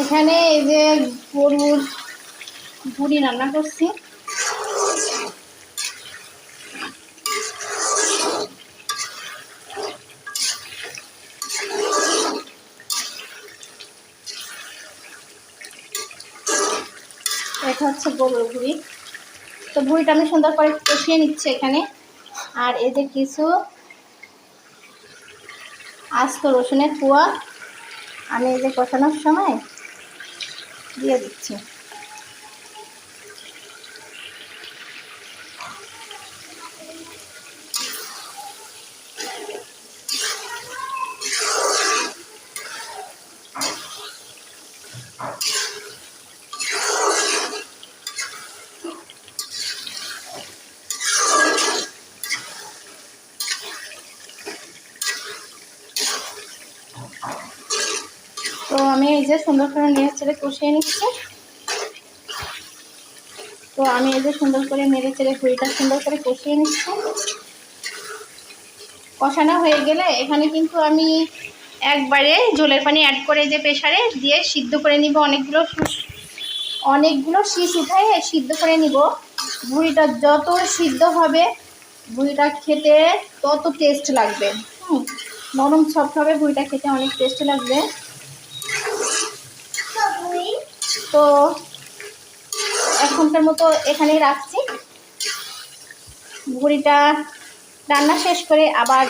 এখানে এই যে গরুর বুড়ি রান্না করছি। এটা হচ্ছে গরুর বুড়ি। তো বুড়িটা আমি সুন্দর করে কষিয়ে নিচ্ছি এখানে। আর যে কিছু আস্ত রসুনের কুয়া আমি এই যে কষানোর সময় দিয়ে দিচ্ছি তো আমি যে সুন্দর করে নেড়ে ছেড়ে কষিয়ে নিচ্ছে। তো আমি এই যে সুন্দর করে মেরে চেড়ে হুড়িটা সুন্দর করে কষিয়ে নিচ্ছি। কষানো হয়ে গেলে এখানে কিন্তু আমি একবারে জলের পানি অ্যাড করে যে প্রেশারে দিয়ে সিদ্ধ করে নিব অনেকগুলো অনেকগুলো শীষ উঠাই সিদ্ধ করে নিব। ভুড়িটা যত সিদ্ধ হবে, ভুড়িটা খেতে তত টেস্ট লাগবে। হুম, নরম সফট হবে, ভুড়িটা খেতে অনেক টেস্ট লাগবে। তো এখনকার মতো এখানেই রাখছি। বুড়িটা রান্না শেষ করে আবার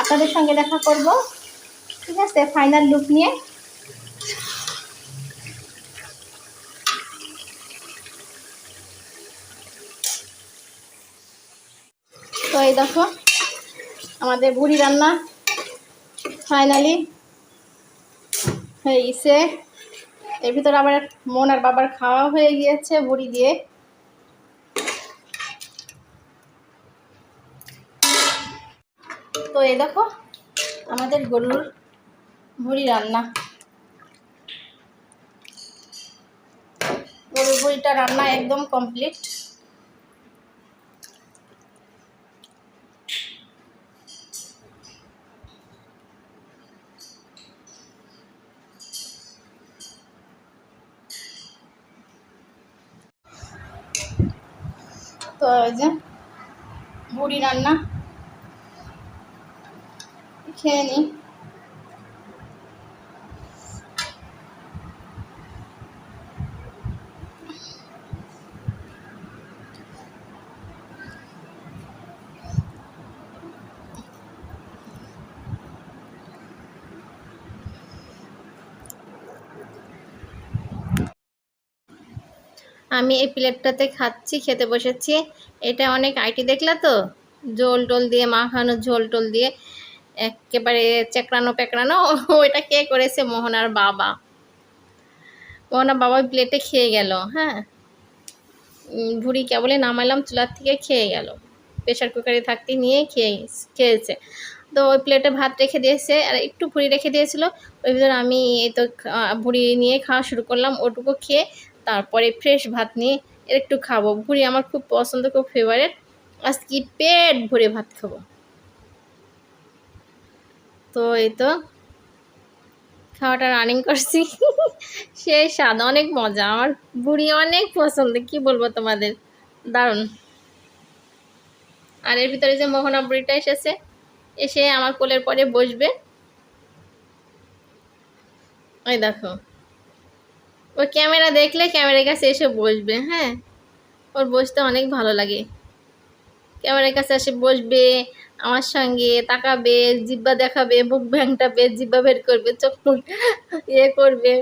আপনাদের সঙ্গে দেখা করব। ঠিক আছে ফাইনাল লুক নিয়ে। তো এই দেখো, আমাদের বুড়ি রান্না ফাইনালি হয়ে গেছে। এর ভিতরে আমার মন আর বাবার খাওয়া হয়ে গিয়েছে বুড়ি দিয়ে। তো এ দেখো, আমাদের গরুর বুড়ি রান্না। গরুর বুড়িটা রান্না একদম কমপ্লিট যে বুড়ি রান্না। খেয়ে নিই আমি এই প্লেটটাতে খাচ্ছি, খেতে বসেছি। এটা অনেক আইটি, দেখলে তো? ঝোল টোল দিয়ে, মাখানো ঝোল টোল দিয়ে, একেবারে চেকড়ানো পেকড়ানো, ওইটা কে করেছে মোহনার বাবা। মোহনার বাবা প্লেটে খেয়ে গেল হ্যাঁ? ভুড়ি কেবলে নামাইলাম, চুলার থেকে খেয়ে গেল। প্রেশার কুকারে থাকতে নিয়ে খেয়ে, খেয়েছে। তো ওই প্লেটে ভাত রেখে দিয়েছে, আর একটু ভুড়ি রেখে দিয়েছিল। ওই ভিতরে আমি এই তো ভুড়ি নিয়ে খাওয়া শুরু করলাম, ওটুকু খেয়ে তারপরে ফ্রেশ ভাত নিয়ে একটু খাব। ভুড়ি আমার খুব পছন্দ, খুব ফেভারেট আজকে পেট ভরে ভাত খাব। তো এই তো, খাওয়াটা রানিং করছি। সেই স্বাদ, অনেক মজা। আমার বুড়ি অনেক পছন্দ, কি বলব তোমাদের? দারুণ। আর এর ভিতরে যে মোহনা বুড়িটা এসেছে, এসে আমার কোলের পরে বসবে। ওই দেখো। ও ক্যামেরা দেখলে ক্যামেরার কাছে এসে বসবে হ্যাঁ? ওর বসতে অনেক ভালো লাগে। ক্যামেরার কাছে এসে বসবে, আমার সঙ্গে তাকাবে জিব্বা দেখাবে, বুক ভ্যাংটাবে জিব্বা বের করবে, চোখ ইয়ে করবে।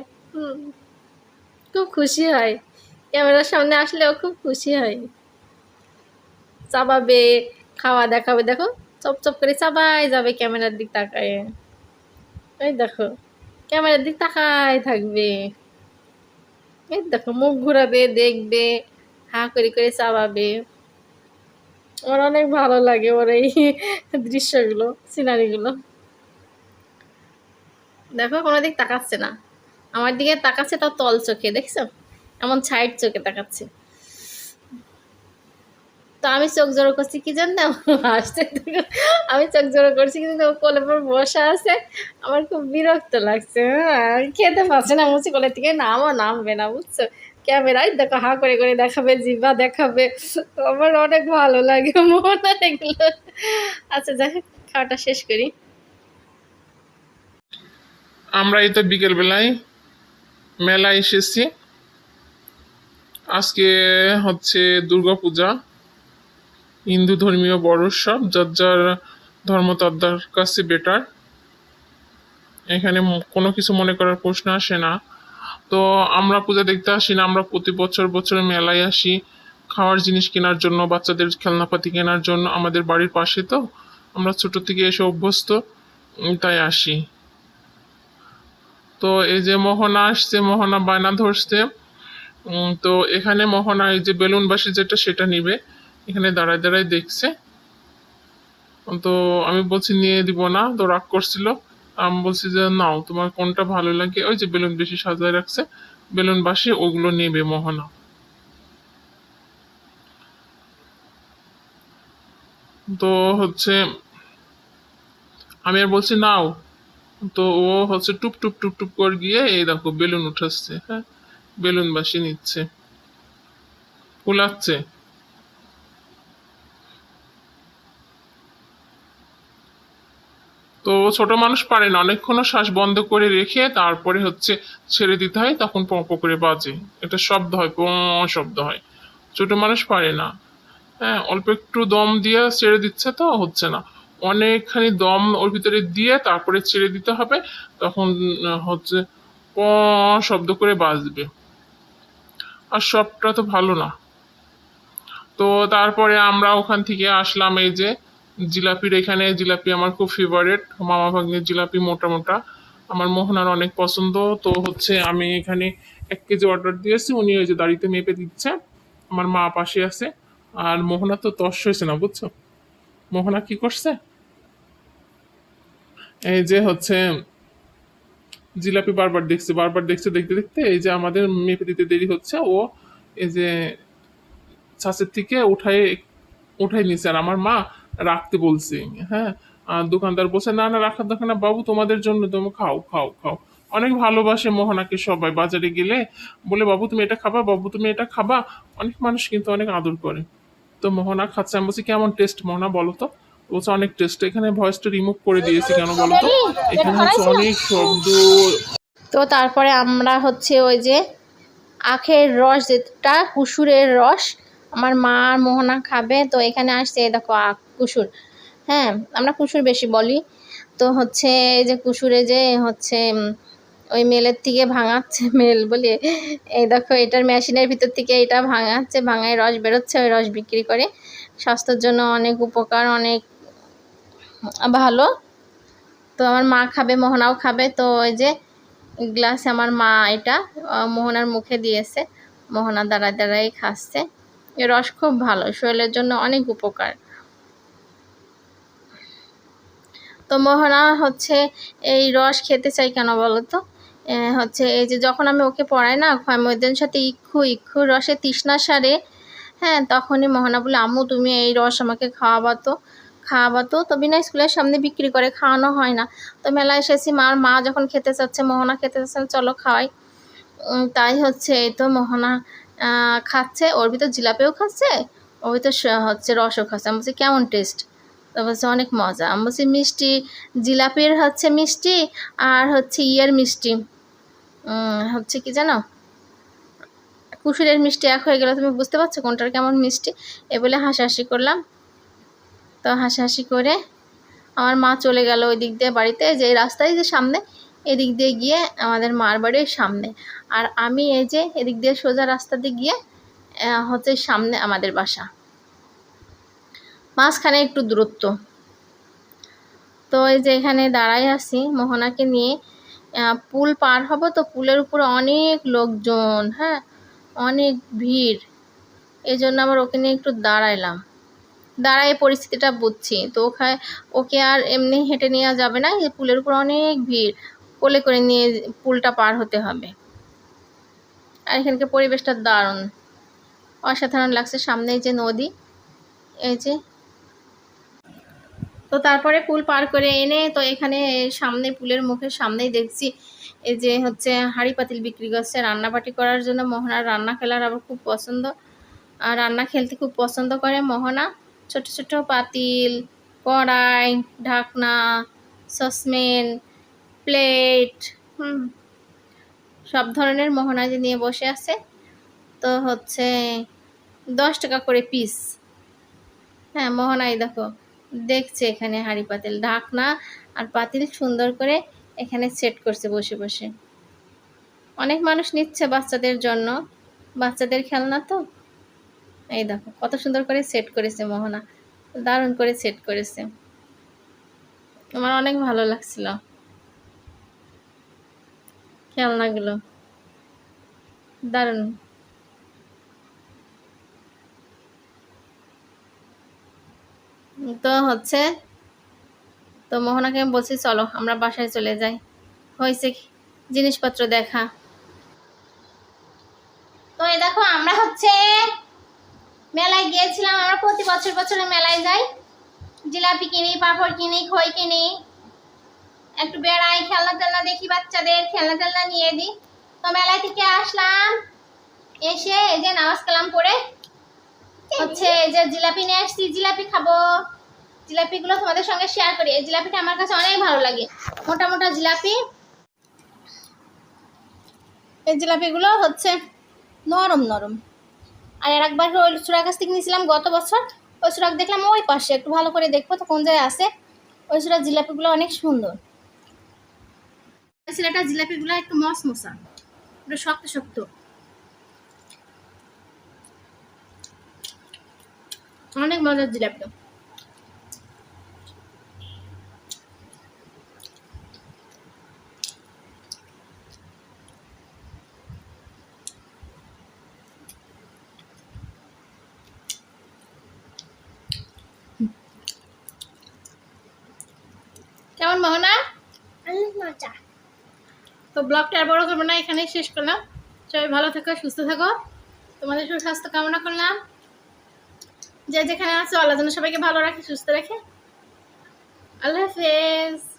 খুব খুশি হয়। ক্যামেরার সামনে আসলে ও খুব খুশি হয়। চাবাবে খাওয়া দেখাবে, দেখো, চপ চপ করে চাবাই যাবে ক্যামেরার দিক তাকায়। ওই দেখো, ক্যামেরার দিক তাকায় থাকবে। এই দেখো, মুখ ঘুরাবে, দেখবে, হা করে করে চাবাবে আমার অনেক ভালো লাগে ওর এই দৃশ্যগুলো সিনারিগুলো দেখো কোনো দিক তাকাচ্ছে না। আমার দিকে তাকাচ্ছে, তাও তল চোখে, দেখছ? এমন সাইড চোখে তাকাচ্ছে। তো আমি চোখ জোড়ো করছি, কি জানতাম হাসতে আমি চোখ জোড়ো করছি, কিন্তু কোলে পর বসা আছে। আমার খুব বিরক্ত লাগছে হ্যাঁ। খেতে পারছে না, মুচি কোলে থেকে নামও নামবে না, বুঝছ? ক্যামেরায় দেখো, হা করে করে দেখাবে জিভা দেখাবে। আমার অনেক ভালো লাগে, মনে এগুলো আচ্ছা যাই খাওয়াটা শেষ করি। আমরা এই তো বিকেলবেলায় মেলায় এসেছি। আজকে হচ্ছে দুর্গাপূজা। হিন্দু ধর্মীয় বড় উৎসব যার যার ধর্ম তার কাছে বেটার এখানে কোনো কিছু মনে করার প্রশ্ন আসে না। তো আমরা পূজা দেখতে আসি না, আমরা প্রতি বছর বছর মেলায় আসি। খাওয়ার জিনিস কেনার জন্য, বাচ্চাদের খেলনাপাতি কেনার জন্য আমাদের বাড়ির পাশে তো। আমরা ছোট থেকে এসে অভ্যস্ত তাই আসি। তো এই যে মোহনা আসছে, মোহনা বায়না ধরছে। তো এখানে মোহনা এই যে বেলুনবাসী যেটা, সেটা নিবে। এখানে দাঁড়ায় দাঁড়ায় দেখছে। তো আমি বলছি, নিয়ে দিব না। তো রাগ করছিল। আমি বলছি যে, নাও, তোমার কোনটা ভালো লাগে? ওই যে বেলুন বেশি সাজায় রাখছে। বেলুন বাসি ওগুলো নেবে মোহনা। তো হচ্ছে, আমি আর বলছি, নাও। তো ও হচ্ছে টুপ টুপ টুপ টুপ করে গিয়ে এই দেখো, বেলুন উঠাচ্ছে। হ্যাঁ বেলুন বাসি নিচ্ছে। ফুলাচ্ছে। তো ছোট মানুষ পারে না। অনেকক্ষণ শ্বাস বন্ধ করে রেখে তারপরে হচ্ছে ছেড়ে দিতে হয়, তখন প প করে বাজে। এটা শব্দ হয়, প শব্দ হয়। ছোট মানুষ পারে না। হ্যাঁ অল্প একটু দম দিয়ে ছেড়ে দিচ্ছে তো, হচ্ছে না। অনেকখানি দম ওর ভিতরে দিয়ে তারপরে ছেড়ে দিতে হবে, তখন হচ্ছে প শব্দ করে বাজবে। আর সবটা তো ভালো না। তো তারপরে আমরা ওখান থেকে আসলাম এই যে জিলাপির এখানে জিলাপি আমার খুব ফেভারেট মামা ভাগ্নের জিলাপি মোটা মোটা। আমার মোহনার অনেক পছন্দ। তো হচ্ছে আমি এখানে এক কেজি অর্ডার দিয়েছি। উনি ওই যে দাড়িতে মেপে দিচ্ছে। আমার মা পাশে আছে। আর মোহনা তো তস হয়েছে না, বুঝছ? মোহনা কি করছে? এই যে হচ্ছে জিলাপি বারবার দেখছে বারবার দেখছে, দেখতে দেখতে এই যে আমাদের মেপে দিতে দেরি হচ্ছে। ও এই যে ছাঁচের থেকে উঠাই উঠাই নিছে। আর আমার মা রাখতে বলছে। হ্যাঁ আর দোকানদার বলছে না না রাখার দরকার না বাবু তোমাদের জন্য তুমি খাও খাও খাও। অনেক ভালোবাসে মোহনাকে সবাই বাজারে গেলে। বলে বাবু তুমি এটা খাবা বাবু তুমি এটা খাবা। অনেক মানুষ কিন্তু অনেক আদর করে। তো মোহনা খাচ্ছে আমি বলছি কেমন টেস্ট মোহনা বলো তো? বলছে অনেক টেস্ট এখানে ভয়েসটা রিমুভ করে দিয়েছি কেন বলো তো? এখানে হচ্ছে অনেক শব্দ। তো তারপরে আমরা হচ্ছে ওই যে আখের রস যেটা কুসুরের রস আমার মা আর মোহনা খাবে। তো এখানে আসছে দেখো আখ। কুসুর। হ্যাঁ আমরা কুসুর বেশি বলি। তো হচ্ছে এই যে কুসুরে যে হচ্ছে ওই মেলের থেকে ভাঙাচ্ছে মেল বলি, এই দেখো এটার মেশিনের ভিতর থেকে এটা ভাঙাচ্ছে, ভাঙায় রস বেরোচ্ছে, ওই রস বিক্রি করে। স্বাস্থ্যের জন্য অনেক উপকার, অনেক ভালো। তো আমার মা খাবে, মোহনাও খাবে। তো ওই যে গ্লাসে আমার মা এটা মোহনার মুখে দিয়েছে। মোহনা দাঁড়ায় দাঁড়ায় খাচ্ছে। রস খুব ভালো, শরীরের জন্য অনেক উপকার। তো মোহনা হচ্ছে এই রস খেতে চাই কেন বলো তো হচ্ছে এই যে যখন আমি ওকে পড়াই না ওদের সাথে ইক্ষু ইক্ষু রসে তৃষ্ণা সারে হ্যাঁ তখনই মোহনা বলে, আম্মু, তুমি এই রস আমাকে খাওয়াবা তো খাওয়াবা তো তো বিনা স্কুলের সামনে বিক্রি করে খাওয়ানো হয় না। তো মেলায় এসেছি, মার মা যখন খেতে চাচ্ছে মোহনা খেতে চাচ্ছে চলো খাওয়াই। তাই হচ্ছে এই তো মোহনা খাচ্ছে, ওর ভিতর জিলাপিও খাচ্ছে, ওর ভিতর হচ্ছে রসও খাচ্ছে। আমি বলছি, কেমন টেস্ট? তো বলছে অনেক মজা। আমি বলছি মিষ্টি, জিলাপির হচ্ছে মিষ্টি আর হচ্ছে ইয়ের মিষ্টি। হচ্ছে কি জানো? কুসুরের মিষ্টি এক হয়ে গেলে। তুমি বুঝতে পারছ কোনটার কেমন মিষ্টি? এ বলে হাসাহাসি করলাম। তো হাসাহাসি করে আমার মা চলে গেল ওই দিক দিয়ে বাড়িতে। যে রাস্তায় যে সামনে, এদিক দিয়ে গিয়ে আমাদের মার বাড়ির সামনে। আর আমি এই যে এদিক দিয়ে সোজা রাস্তা দিয়ে গিয়ে হচ্ছে সামনে আমাদের বাসা। মাঝখানে একটু দূরত্ব। তো এই যে এখানে দাঁড়াই আছি, মোহনাকে নিয়ে। পুল পার হব তো পুলের উপরে অনেক লোকজন হ্যাঁ? অনেক ভিড়। এই জন্য আবার ওকে নিয়ে একটু দাঁড়াইলাম। দাঁড়ায় পরিস্থিতিটা বুঝছি। তো ওখানে ওকে আর এমনি হেঁটে নেওয়া যাবে না। পুলের উপর অনেক ভিড়। কোলে করে নিয়ে পুলটা পার হতে হবে। আর এখানকার পরিবেশটা দারুণ। অসাধারণ লাগছে সামনেই যে নদী। এই যে তো তারপরে পুল পার করে এনে তো এখানে সামনে পুলের মুখের সামনেই দেখছি এই যে হচ্ছে হাঁড়ি পাতিল বিক্রি করছে, রান্নাবাটি করার জন্য মোহনার রান্না খেলার আবার খুব পছন্দ। আর রান্না খেলতে খুব পছন্দ করে মোহনা। ছোট ছোট পাতিল, কড়াই, ঢাকনা সসমেন প্লেট, হুম, সব ধরনের মোহনা যে নিয়ে বসে আছে। তো হচ্ছে দশ টাকা করে পিস হ্যাঁ মোহনাই দেখো। দেখছে এখানে হাঁড়ি পাতিল, ঢাকনা আর পাতিল সুন্দর করে এখানে সেট করছে বসে বসে। অনেক মানুষ নিচ্ছে বাচ্চাদের জন্য। বাচ্চাদের খেলনা তো? এই দেখো, কত সুন্দর করে সেট করেছে মোহনা। দারুণ করে সেট করেছে। আমার অনেক ভালো লাগছিল খেলনাগুলো। দারুণ। তো হচ্ছে, তো মোহনাকে আমি বলছি, চলো, আমরা বাসায় চলে যাই। হয়েছে জিনিসপত্র দেখা। তো এই দেখো, আমরা হচ্ছে মেলায় গিয়েছিলাম। আমরা প্রতি বছর বছরে মেলায় যাই। জিলাপি কিনি, পাঁপড় কিনি, খই কিনি। একটু বেড়াই, খেলনা টেলনা দেখি বাচ্চাদের, খেলনা টেলনা নিয়ে দিই তো মেলায় থেকে আসলাম। এসে এই যে নামাজ কালাম পড়ে হচ্ছে যে জিলাপি নিয়ে আসছি, জিলাপি খাব। জিলাপিগুলো তোমাদের সঙ্গে শেয়ার করি। এই জিলাপিটা আমার কাছে অনেক ভালো লাগে। মোটা মোটা জিলাপি। এই জিলাপিগুলো হচ্ছে নরম নরম। আর আর একবার ওই সুরার কাছ থেকে নিয়েছিলাম গত বছর। ওই সুরাক দেখলাম ওই পাশে, একটু ভালো করে দেখব তো কোন জায়গায় আছে। ওই সুরার জিলাপিগুলো অনেক সুন্দর। ছেলেটা জিলাপিগুলো একটু মস মশা একটু শক্ত শক্ত। অনেক মজার জিলাপি কেমন মোহনা? অনেক মজা। তো ব্লগটা আর বড় করব না এখানেই শেষ করলাম। সবাই ভালো থাকো সুস্থ থাকো। তোমাদের সুস্বাস্থ্য কামনা করলাম। যে যেখানে আছো আল্লাহ যেন সবাইকে ভালো রাখে সুস্থ রাখে। আল্লাহ হাফেজ।